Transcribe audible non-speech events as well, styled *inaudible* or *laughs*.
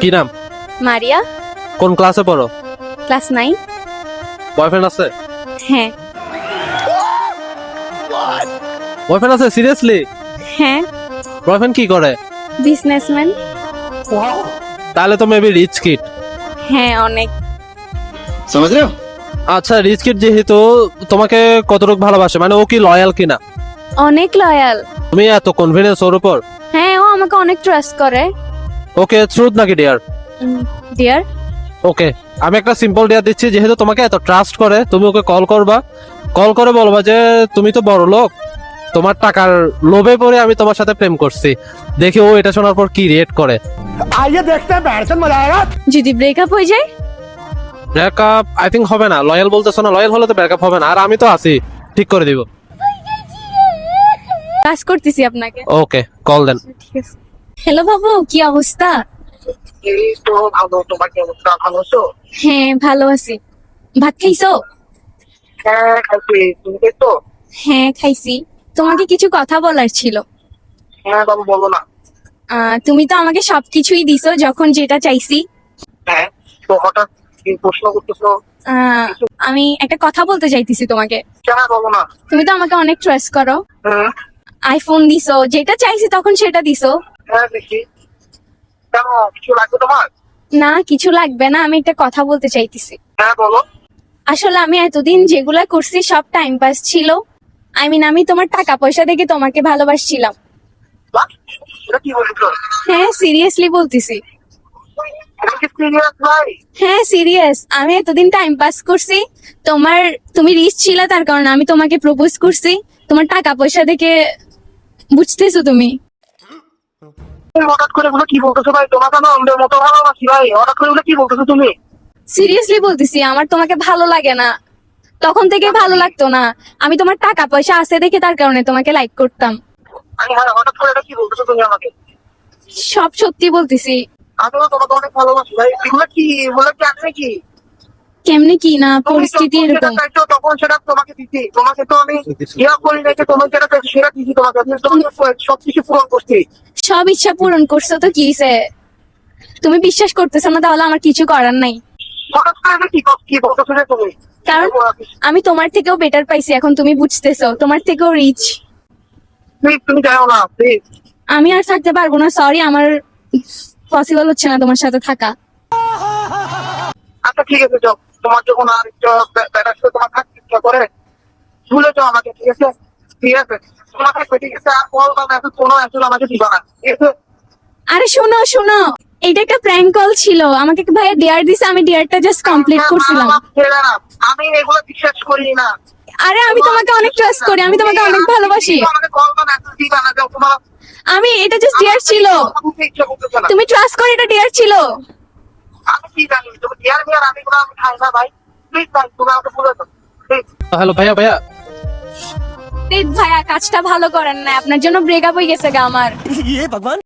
কি নাম? মারিয়া। কোন ক্লাসে পড়ো? Class nine. বয়ফ্রেন্ড আছে? হ্যাঁ। বয়ফ্রেন্ড আছে? সিরিয়াসলি? হ্যাঁ। বয়ফ্রেন্ড কি করে? বিজনেসম্যান। তাহলে তো মেবি রিচ কিট হ্যাঁ অনেক। সমাজ আচ্ছা রিচ কিট যেহেতু তোমাকে কতটুকু ভালোবাসে? মানে ও কি লয়াল কিনা? অনেক লয়াল তুমি এত কনফিডেন্স ওর উপর? হ্যাঁ ও আমাকে অনেক ট্রাস্ট করে। ওকে ট্রুথ নাকি ডিয়ার ডিয়ার ওকে আমি একটা সিম্পল ডিয়ার দিচ্ছি যেহেতু তোমাকে এত ট্রাস্ট করে তুমি ওকে কল করবা। কল করে বলবা যে তুমি তো বড় লোক। তোমার টাকার লোভে পড়ে আমি তোমার সাথে প্রেম করছি। দেখি ও এটা শোনার পর কি রিয়েক্ট করে। আইয়ে দেখতে ব্যাটসন মজা যদি ব্রেকআপ হয়ে যায়? ব্রেকআপ আই থিংক হবে না। লয়াল বলতেছো না লয়াল হলে তো ব্রেকআপ হবে না। আর আমি তো আছি ঠিক করে দিব। কাজ করতেছি আপনাকে। ওকে কল দেন ঠিক আছে। হ্যালো বাবু কি অবস্থা? এই তো ভালো তোমার কি অবস্থা? ভালো তো হ্যাঁ ভালো আছি। ভাত খাইছো? হ্যাঁ খাইছি। তুমি তো হ্যাঁ খাইছি। তোমাকে কিছু কথা বলার ছিল। হ্যাঁ বাবু বলো না। তুমি তো আমাকে সবকিছুই দিছো যখন যেটা চাইছি। হ্যাঁ তো হঠাৎ প্রশ্ন করতেছো? আমি একটা কথা বলতে চাইতেছি তোমাকে। না। তুমি তো আমাকে অনেক ট্রাস্ট করো। আইফোন দিছো যেটা চাইছি তখন সেটা দিছো। হ্যাঁ কেন কিছু লাগবে তোমার? না কিছু লাগবে না আমি একটা কথা বলতে চাইতেছি। হ্যাঁ বলো। আসলে আমি এতদিন যেগুলা করছি সব টাইম পাস ছিল। আই মিন আমি তোমার টাকা পয়সা দেখে তোমাকে ভালোবাসছিলাম। হ্যাঁ সিরিয়াসলি বলতেছি। হ্যাঁ সিরিয়াস আমি এতদিন টাইম পাস করছি তোমার তুমি রিচ ছিল তার কারণে আমি তোমাকে প্রপোজ করছি। তোমার টাকা পয়সা দেখে বুঝতেছো তুমি। হঠাৎ করে কি বলতেছো ভাই? তোমাকে আমি অন্ধের মতো ভালোবাসি ভাই। হঠাৎ করে কি বলতেছো তুমি? সিরিয়াসলি বলতেছি আমার তোমাকে ভালো লাগে না। তখন থেকে ভালো লাগতো না। আমি তোমার টাকা পয়সা আছে দেখে তার কারণে তোমাকে লাইক করতাম। হঠাৎ করে কি বলতেছো তুমি আমাকে? সব সত্যি বলতেছি। আমিও তোমাকে অনেক ভালোবাসি ভাই। এগুলো কি? এগুলো কি কি? কেমনে কি না পরিস্থিতি এরকম। তখন সেটা তোমাকে দিচ্ছি তোমাকে তো আমি ইয়া করি নাই যে তোমার যেটা সেটা দিচ্ছি তোমাকে। তোমাকে সবকিছু পূরণ করছি। সব ইচ্ছা পূরণ করছ তো কি? তুমি বিশ্বাস করতেছো না, তাহলে আমার কিছু করার নাই। কারণ আমি তোমার থেকেও বেটার পাইছি, এখন তুমি বুঝতেছো, তোমার থেকেও রিচ আমি আর থাকতে পারব না সরি আমার পসিবল হচ্ছে না তোমার সাথে থাকা। আচ্ছা ঠিক আছে তোমার যখন আর তোমার থাকতে ইচ্ছা করে, ভুলে যাও আমাকে, ঠিক আছে? ঠিক আছে? কল বা মেসেজ কোনো আমাকে দিবা না আরে শোনো শোনো। এটা একটা প্র্যাঙ্ক কল ছিল। আমাকে ভাইয়া ডিয়ার দিছে? আমি ডিয়ারটা জাস্ট কমপ্লিট করছিলাম। আমি এগুলো বিশ্বাস করি না। আরে আমি তোমাকে অনেক ট্রাস্ট করি। আমি তোমাকে অনেক ভালোবাসি। আমি এটা জাস্ট ডিয়ার ছিল। তুমি ট্রাস্ট করে এটা ডিয়ার ছিল। আমি কি জানি? তুমি ডিয়ার মিয়ার আমি কোনো খাই না ভাই। প্লিজ ভাই তুমি আমাকে বলে দাও প্লিজ হ্যালো ভাইয়া ভাইয়া। ভাইয়া কাজটা ভালো করেন না আপনার জন্য ব্রেকআপ হয়ে গেছে গা আমার। *laughs* ইয়ে,